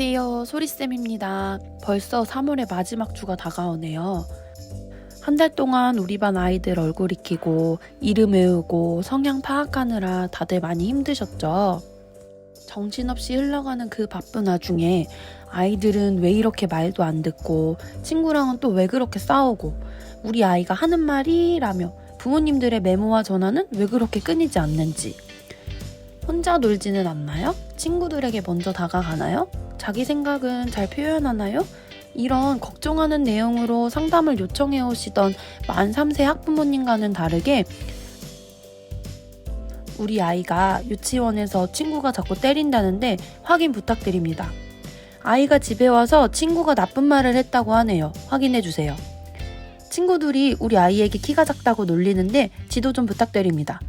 안녕하세요. 소리쌤입니다. 벌써 3월의 마지막 주가 다가오네요. 한 달 동안 우리 반 아이들 얼굴 익히고 이름 외우고 성향 파악하느라 다들 많이 힘드셨죠? 정신없이 흘러가는 그 바쁜 와중에 아이들은 왜 이렇게 말도 안 듣고 친구랑은 또 왜 그렇게 싸우고 우리 아이가 하는 말이 라며 부모님들의 메모와 전화는 왜 그렇게 끊이지 않는지 혼자 놀지는 않나요? 친구들에게 먼저 다가가나요? 자기 생각은 잘 표현하나요? 이런 걱정하는 내용으로 상담을 요청해 오시던 만 3세 학부모님과는 다르게 우리 아이가 유치원에서 친구가 자꾸 때린다는데 확인 부탁드립니다. 아이가 집에 와서 친구가 나쁜 말을 했다고 하네요. 확인해 주세요. 친구들이 우리 아이에게 키가 작다고 놀리는데 지도 좀 부탁드립니다.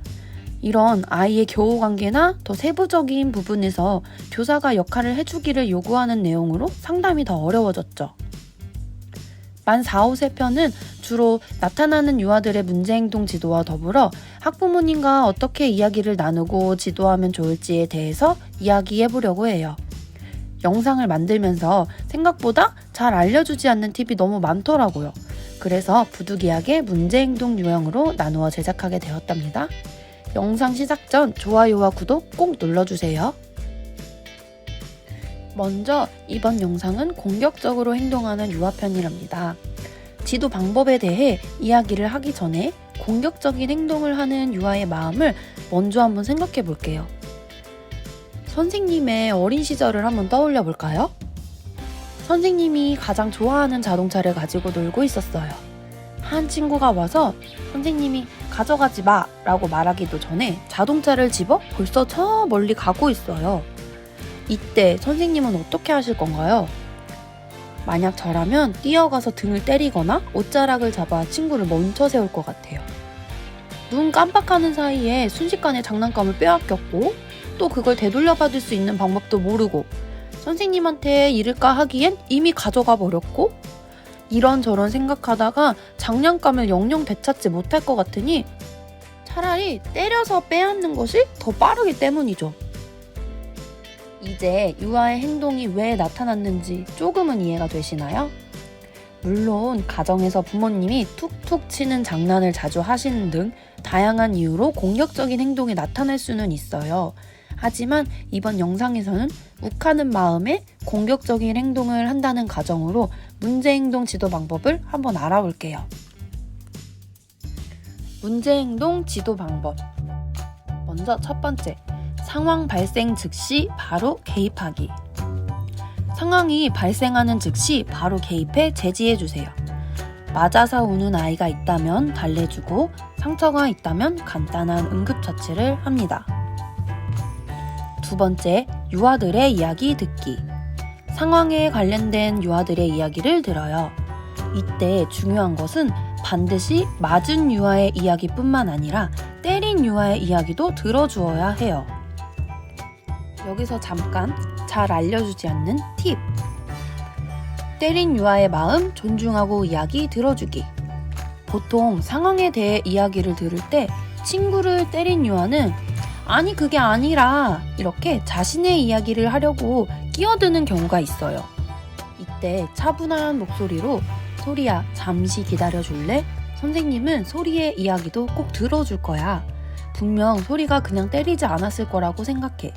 이런 아이의 교우 관계나 더 세부적인 부분에서 교사가 역할을 해주기를 요구하는 내용으로 상담이 더 어려워졌죠. 만 4, 5세 편은 주로 나타나는 유아들의 문제행동 지도와 더불어 학부모님과 어떻게 이야기를 나누고 지도하면 좋을지에 대해서 이야기해 보려고 해요. 영상을 만들면서 생각보다 잘 알려주지 않는 팁이 너무 많더라고요. 그래서 부득이하게 문제행동 유형으로 나누어 제작하게 되었답니다. 영상 시작 전 좋아요와 구독 꼭 눌러주세요. 먼저 이번 영상은 공격적으로 행동하는 유아편이랍니다. 지도 방법에 대해 이야기를 하기 전에 공격적인 행동을 하는 유아의 마음을 먼저 한번 생각해 볼게요. 선생님의 어린 시절을 한번 떠올려 볼까요? 선생님이 가장 좋아하는 자동차를 가지고 놀고 있었어요. 한 친구가 와서 선생님이 가져가지 마 라고 말하기도 전에 자동차를 집어 벌써 저 멀리 가고 있어요. 이때 선생님은 어떻게 하실 건가요? 만약 저라면 뛰어가서 등을 때리거나 옷자락을 잡아 친구를 멈춰 세울 것 같아요. 눈 깜빡하는 사이에 순식간에 장난감을 빼앗겼고 또 그걸 되돌려 받을 수 있는 방법도 모르고 선생님한테 잃을까 하기엔 이미 가져가 버렸고 이런저런 생각하다가 장난감을 영영 되찾지 못할 것 같으니 차라리 때려서 빼앗는 것이 더 빠르기 때문이죠. 이제 유아의 행동이 왜 나타났는지 조금은 이해가 되시나요? 물론 가정에서 부모님이 툭툭 치는 장난을 자주 하시는 등 다양한 이유로 공격적인 행동이 나타날 수는 있어요. 하지만 이번 영상에서는 욱하는 마음에 공격적인 행동을 한다는 가정으로 문제행동 지도 방법을 한번 알아볼게요. 문제행동 지도 방법. 먼저 첫 번째, 상황 발생 즉시 바로 개입하기. 상황이 발생하는 즉시 바로 개입해 제지해 주세요. 맞아서 우는 아이가 있다면 달래주고 상처가 있다면 간단한 응급처치를 합니다. 두 번째, 유아들의 이야기 듣기. 상황에 관련된 유아들의 이야기를 들어요. 이때 중요한 것은 반드시 맞은 유아의 이야기뿐만 아니라 때린 유아의 이야기도 들어주어야 해요. 여기서 잠깐 잘 알려주지 않는 팁. 때린 유아의 마음 존중하고 이야기 들어주기. 보통 상황에 대해 이야기를 들을 때 친구를 때린 유아는 아니 그게 아니라 이렇게 자신의 이야기를 하려고 끼어드는 경우가 있어요. 이때 차분한 목소리로 소리야 잠시 기다려 줄래? 선생님은 소리의 이야기도 꼭 들어줄 거야. 분명 소리가 그냥 때리지 않았을 거라고 생각해.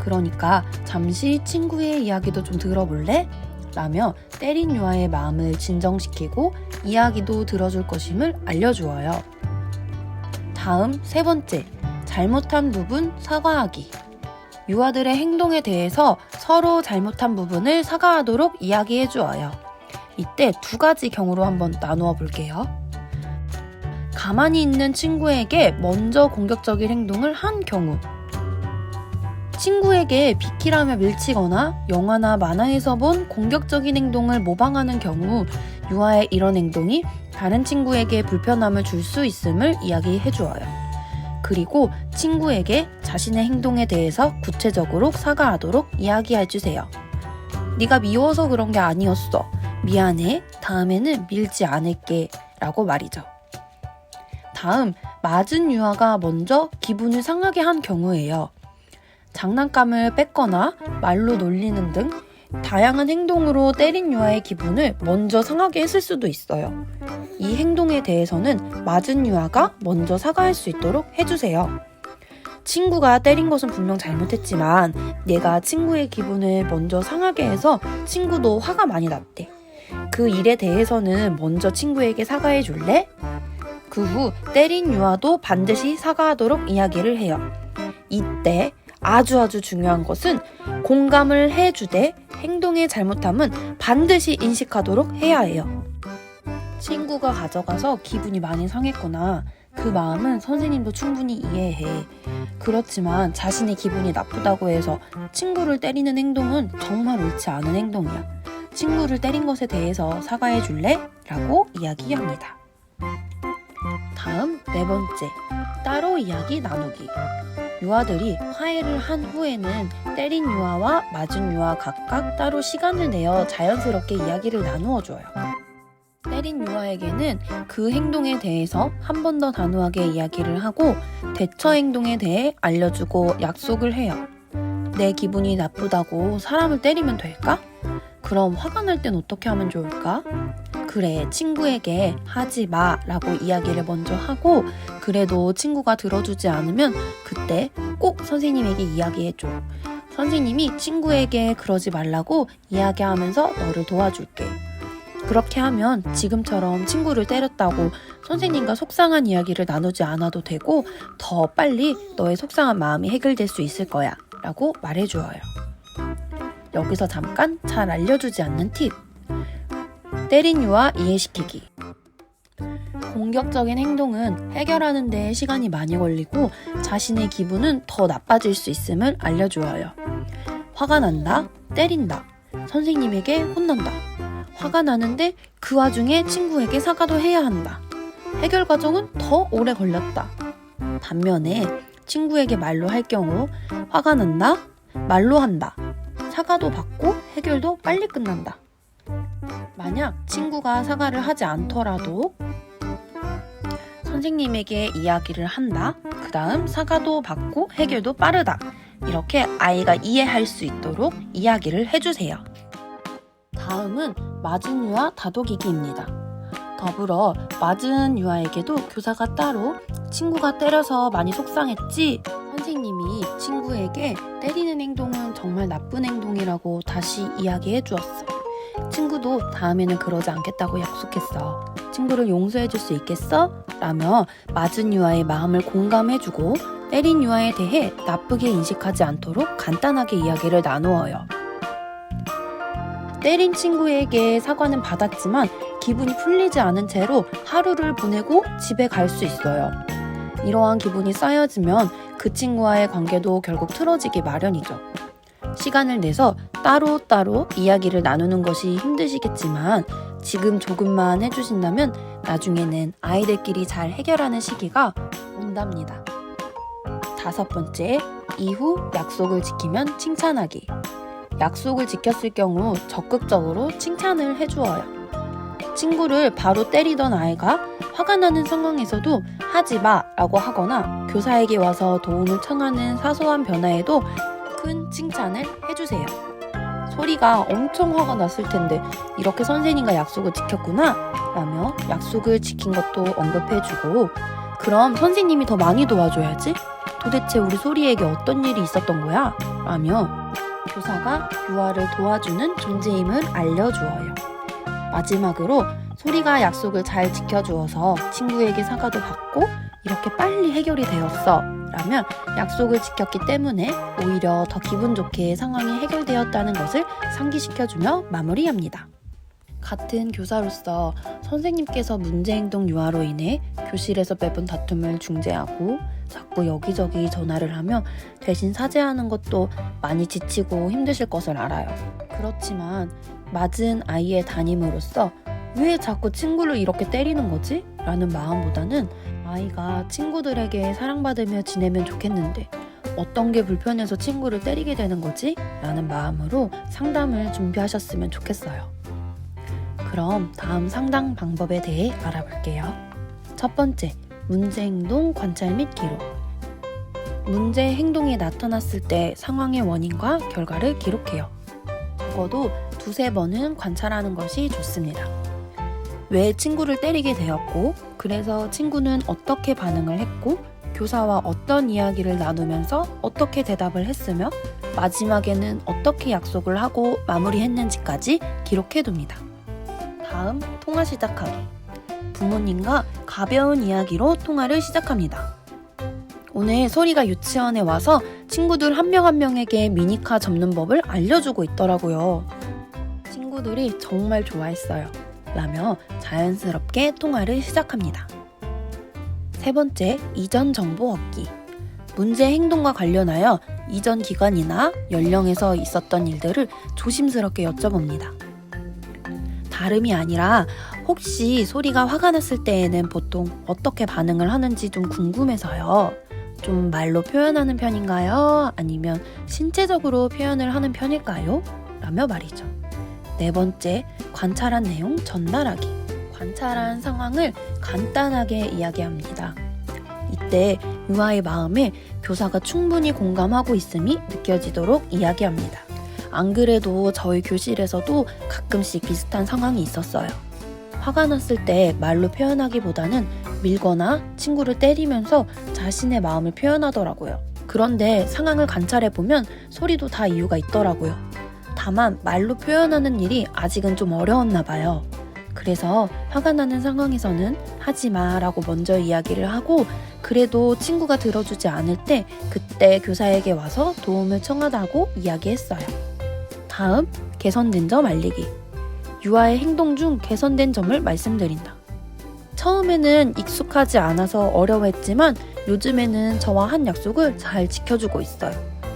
그러니까 잠시 친구의 이야기도 좀 들어볼래? 라며 때린 유아의 마음을 진정시키고 이야기도 들어줄 것임을 알려주어요. 다음 세 번째, 잘못한 부분 사과하기. 유아들의 행동에 대해서 서로 잘못한 부분을 사과하도록 이야기해 주어요. 이때 두 가지 경우로 한번 나누어 볼게요. 가만히 있는 친구에게 먼저 공격적인 행동을 한 경우. 친구에게 비키라며 밀치거나 영화나 만화에서 본 공격적인 행동을 모방하는 경우 유아의 이런 행동이 다른 친구에게 불편함을 줄 수 있음을 이야기해 주어요. 그리고 친구에게 자신의 행동에 대해서 구체적으로 사과하도록 이야기해 주세요. 네가 미워서 그런 게 아니었어. 미안해. 다음에는 밀지 않을게. 라고 말이죠. 다음, 맞은 유아가 먼저 기분을 상하게 한 경우예요. 장난감을 뺏거나 말로 놀리는 등 다양한 행동으로 때린 유아의 기분을 먼저 상하게 했을 수도 있어요. 이 행동에 대해서는 맞은 유아가 먼저 사과할 수 있도록 해주세요. 친구가 때린 것은 분명 잘못했지만 내가 친구의 기분을 먼저 상하게 해서 친구도 화가 많이 났대. 그 일에 대해서는 먼저 친구에게 사과해 줄래? 그 후 때린 유아도 반드시 사과하도록 이야기를 해요. 이때 아주 아주 중요한 것은 공감을 해주되 행동의 잘못함은 반드시 인식하도록 해야 해요. 친구가 가져가서 기분이 많이 상했구나. 그 마음은 선생님도 충분히 이해해. 그렇지만 자신의 기분이 나쁘다고 해서 친구를 때리는 행동은 정말 옳지 않은 행동이야. 친구를 때린 것에 대해서 사과해 줄래? 라고 이야기합니다. 다음 네 번째, 따로 이야기 나누기. 유아들이 화해를 한 후에는 때린 유아와 맞은 유아 각각 따로 시간을 내어 자연스럽게 이야기를 나누어 줘요. 때린 유아에게는 그 행동에 대해서 한 번 더 단호하게 이야기를 하고 대처 행동에 대해 알려주고 약속을 해요. 내 기분이 나쁘다고 사람을 때리면 될까? 그럼 화가 날 땐 어떻게 하면 좋을까? 그래, 친구에게 하지 마 라고 이야기를 먼저 하고, 그래도 친구가 들어주지 않으면 그때 꼭 선생님에게 이야기해줘. 선생님이 친구에게 그러지 말라고 이야기하면서 너를 도와줄게. 그렇게 하면 지금처럼 친구를 때렸다고 선생님과 속상한 이야기를 나누지 않아도 되고 더 빨리 너의 속상한 마음이 해결될 수 있을 거야 라고 말해주어요. 여기서 잠깐 잘 알려주지 않는 팁. 때린 유아 이해시키기. 공격적인 행동은 해결하는 데 시간이 많이 걸리고 자신의 기분은 더 나빠질 수 있음을 알려주어요. 화가 난다, 때린다, 선생님에게 혼난다. 화가 나는데 그 와중에 친구에게 사과도 해야 한다. 해결 과정은 더 오래 걸렸다. 반면에 친구에게 말로 할 경우 화가 난다, 말로 한다. 사과도 받고 해결도 빨리 끝난다. 만약 친구가 사과를 하지 않더라도 선생님에게 이야기를 한다. 그 다음 사과도 받고 해결도 빠르다. 이렇게 아이가 이해할 수 있도록 이야기를 해주세요. 다음은 맞은 유아 다독이기입니다. 더불어 맞은 유아에게도 교사가 따로 친구가 때려서 많이 속상했지? 선생님이 친구에게 때리는 행동은 정말 나쁜 행동이라고 다시 이야기해 주었어. 친구도 다음에는 그러지 않겠다고 약속했어. 친구를 용서해 줄 수 있겠어? 라며 맞은 유아의 마음을 공감해 주고 때린 유아에 대해 나쁘게 인식하지 않도록 간단하게 이야기를 나누어요. 때린 친구에게 사과는 받았지만 기분이 풀리지 않은 채로 하루를 보내고 집에 갈 수 있어요. 이러한 기분이 쌓여지면 그 친구와의 관계도 결국 틀어지기 마련이죠. 시간을 내서 따로따로 이야기를 나누는 것이 힘드시겠지만 지금 조금만 해주신다면 나중에는 아이들끼리 잘 해결하는 시기가 온답니다. 다섯 번째, 이후 약속을 지키면 칭찬하기. 약속을 지켰을 경우 적극적으로 칭찬을 해주어요. 친구를 바로 때리던 아이가 화가 나는 상황에서도 하지 마 라고 하거나 교사에게 와서 도움을 청하는 사소한 변화에도 큰 칭찬을 해주세요. 소리가 엄청 화가 났을 텐데 이렇게 선생님과 약속을 지켰구나 라며 약속을 지킨 것도 언급해주고 그럼 선생님이 더 많이 도와줘야지 도대체 우리 소리에게 어떤 일이 있었던 거야? 라며 교사가 유아를 도와주는 존재임을 알려주어요. 마지막으로 소리가 약속을 잘 지켜주어서 친구에게 사과도 받고 이렇게 빨리 해결이 되었어. 라면 약속을 지켰기 때문에 오히려 더 기분 좋게 상황이 해결되었다는 것을 상기시켜주며 마무리합니다. 같은 교사로서 선생님께서 문제행동 유아로 인해 교실에서 매번 다툼을 중재하고 자꾸 여기저기 전화를 하며 대신 사죄하는 것도 많이 지치고 힘드실 것을 알아요. 그렇지만 맞은 아이의 담임으로서 왜 자꾸 친구를 이렇게 때리는 거지? 라는 마음보다는 아이가 친구들에게 사랑받으며 지내면 좋겠는데 어떤 게 불편해서 친구를 때리게 되는 거지? 라는 마음으로 상담을 준비하셨으면 좋겠어요. 그럼 다음 상담 방법에 대해 알아볼게요. 첫 번째, 문제 행동 관찰 및 기록. 문제 행동이 나타났을 때 상황의 원인과 결과를 기록해요. 적어도 두세 번은 관찰하는 것이 좋습니다. 왜 친구를 때리게 되었고, 그래서 친구는 어떻게 반응을 했고, 교사와 어떤 이야기를 나누면서 어떻게 대답을 했으며, 마지막에는 어떻게 약속을 하고 마무리했는지까지 기록해둡니다. 다음, 통화 시작하기. 부모님과 가벼운 이야기로 통화를 시작합니다. 오늘 소리가 유치원에 와서 친구들 한 명 한 명에게 미니카 접는 법을 알려주고 있더라고요. 친구들이 정말 좋아했어요. 라며 자연스럽게 통화를 시작합니다. 세 번째, 이전 정보 얻기. 문제 행동과 관련하여 이전 기간이나 연령에서 있었던 일들을 조심스럽게 여쭤봅니다. 다름이 아니라 혹시 소리가 화가 났을 때에는 보통 어떻게 반응을 하는지 좀 궁금해서요. 좀 말로 표현하는 편인가요? 아니면 신체적으로 표현을 하는 편일까요? 라며 말이죠. 네 번째, 관찰한 내용 전달하기. 관찰한 상황을 간단하게 이야기합니다. 이때 유아의 마음에 교사가 충분히 공감하고 있음이 느껴지도록 이야기합니다. 안 그래도 저희 교실에서도 가끔씩 비슷한 상황이 있었어요. 화가 났을 때 말로 표현하기보다는 밀거나 친구를 때리면서 자신의 마음을 표현하더라고요. 그런데 상황을 관찰해보면 소리도 다 이유가 있더라고요. 다만 말로 표현하는 일이 아직은 좀 어려웠나 봐요. 그래서 화가 나는 상황에서는 하지 마라고 먼저 이야기를 하고 그래도 친구가 들어주지 않을 때 그때 교사에게 와서 도움을 청하다고 이야기했어요. 다음, 개선된 점 알리기. 유아의 행동 중 개선된 점을 말씀드린다. 처음에는 익숙하지 않아서 어려워했지만 요즘에는 저와 한 약속을 잘 지켜주고 있어요.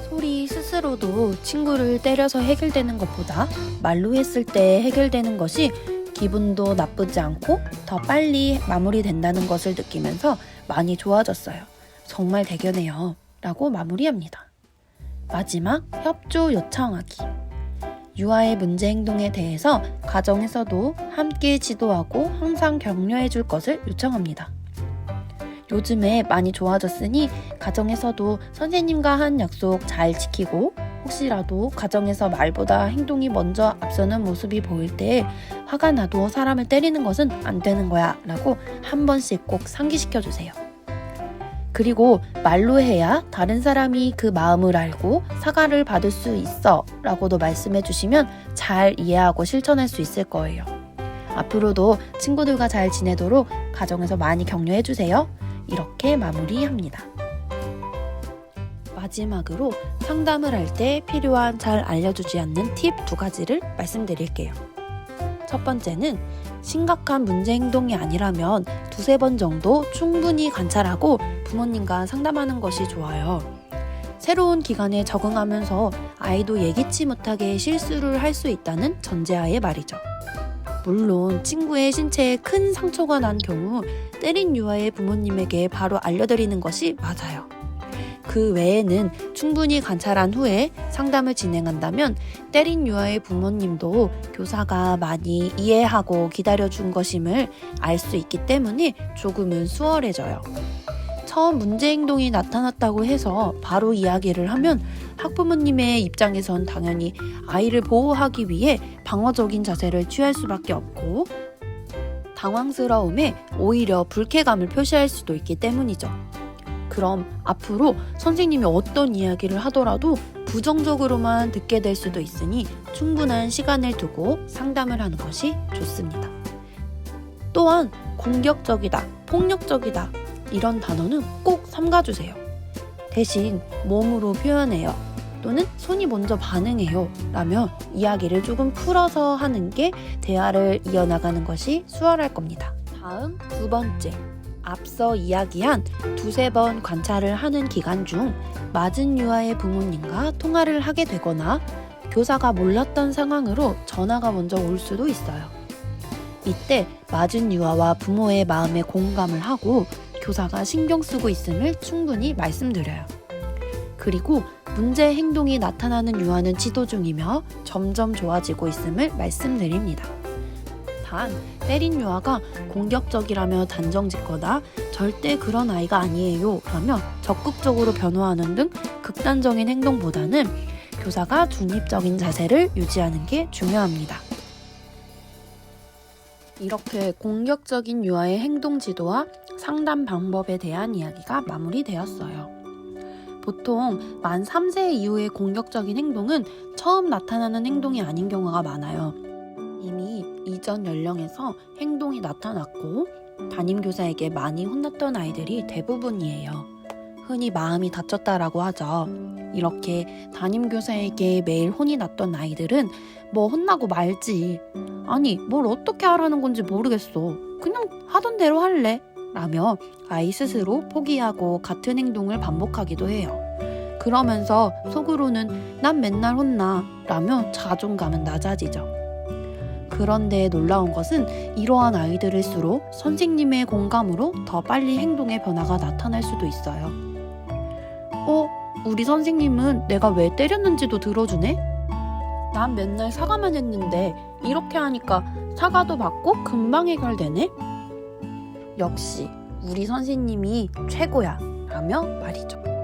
소리 스스로도 친구를 때려서 해결되는 것보다 말로 했을 때 해결되는 것이 기분도 나쁘지 않고 더 빨리 마무리된다는 것을 느끼면서 많이 좋아졌어요. 정말 대견해요. 라고 마무리합니다. 마지막, 협조 요청하기. 유아의 문제 행동에 대해서 가정에서도 함께 지도하고 항상 격려해 줄 것을 요청합니다. 요즘에 많이 좋아졌으니 가정에서도 선생님과 한 약속 잘 지키고 혹시라도 가정에서 말보다 행동이 먼저 앞서는 모습이 보일 때 화가 나도 사람을 때리는 것은 안 되는 거야 라고 한 번씩 꼭 상기시켜 주세요. 그리고 말로 해야 다른 사람이 그 마음을 알고 사과를 받을 수 있어 라고도 말씀해 주시면 잘 이해하고 실천할 수 있을 거예요. 앞으로도 친구들과 잘 지내도록 가정에서 많이 격려해 주세요. 이렇게 마무리합니다. 마지막으로 상담을 할 때 필요한 잘 알려주지 않는 팁 두 가지를 말씀드릴게요. 첫 번째는 심각한 문제 행동이 아니라면 두세 번 정도 충분히 관찰하고 부모님과 상담하는 것이 좋아요. 새로운 기간에 적응하면서 아이도 예기치 못하게 실수를 할 수 있다는 전제하에 말이죠. 물론 친구의 신체에 큰 상처가 난 경우 때린 유아의 부모님에게 바로 알려드리는 것이 맞아요. 그 외에는 충분히 관찰한 후에 상담을 진행한다면 때린 유아의 부모님도 교사가 많이 이해하고 기다려준 것임을 알 수 있기 때문에 조금은 수월해져요. 처음 문제 행동이 나타났다고 해서 바로 이야기를 하면 학부모님의 입장에선 당연히 아이를 보호하기 위해 방어적인 자세를 취할 수밖에 없고 당황스러움에 오히려 불쾌감을 표시할 수도 있기 때문이죠. 그럼 앞으로 선생님이 어떤 이야기를 하더라도 부정적으로만 듣게 될 수도 있으니 충분한 시간을 두고 상담을 하는 것이 좋습니다. 또한 공격적이다, 폭력적이다 이런 단어는 꼭 삼가주세요. 대신 몸으로 표현해요. 또는 손이 먼저 반응해요. 라며 이야기를 조금 풀어서 하는 게 대화를 이어나가는 것이 수월할 겁니다. 다음 두 번째. 앞서 이야기한 두세 번 관찰을 하는 기간 중 맞은 유아의 부모님과 통화를 하게 되거나 교사가 몰랐던 상황으로 전화가 먼저 올 수도 있어요. 이때 맞은 유아와 부모의 마음에 공감을 하고 교사가 신경 쓰고 있음을 충분히 말씀드려요. 그리고 문제 행동이 나타나는 유아는 지도 중이며 점점 좋아지고 있음을 말씀드립니다. 단, 때린 유아가 공격적이라며 단정 짓거나 절대 그런 아이가 아니에요 라며 적극적으로 변호하는 등 극단적인 행동보다는 교사가 중립적인 자세를 유지하는 게 중요합니다. 이렇게 공격적인 유아의 행동 지도와 상담 방법에 대한 이야기가 마무리되었어요. 보통 만 3세 이후의 공격적인 행동은 처음 나타나는 행동이 아닌 경우가 많아요. 이미 이전 연령에서 행동이 나타났고 담임교사에게 많이 혼났던 아이들이 대부분이에요. 흔히 마음이 다쳤다라고 하죠. 이렇게 담임교사에게 매일 혼이 났던 아이들은 뭐 혼나고 말지. 아니, 뭘 어떻게 하라는 건지 모르겠어. 그냥 하던 대로 할래. 라며 아이 스스로 포기하고 같은 행동을 반복하기도 해요. 그러면서 속으로는 난 맨날 혼나. 라며 자존감은 낮아지죠. 그런데 놀라운 것은 이러한 아이들일수록 선생님의 공감으로 더 빨리 행동의 변화가 나타날 수도 있어요. 어, 우리 선생님은 내가 왜 때렸는지도 들어주네? 난 맨날 사과만 했는데 이렇게 하니까 사과도 받고 금방 해결되네? 역시 우리 선생님이 최고야 라며 말이죠.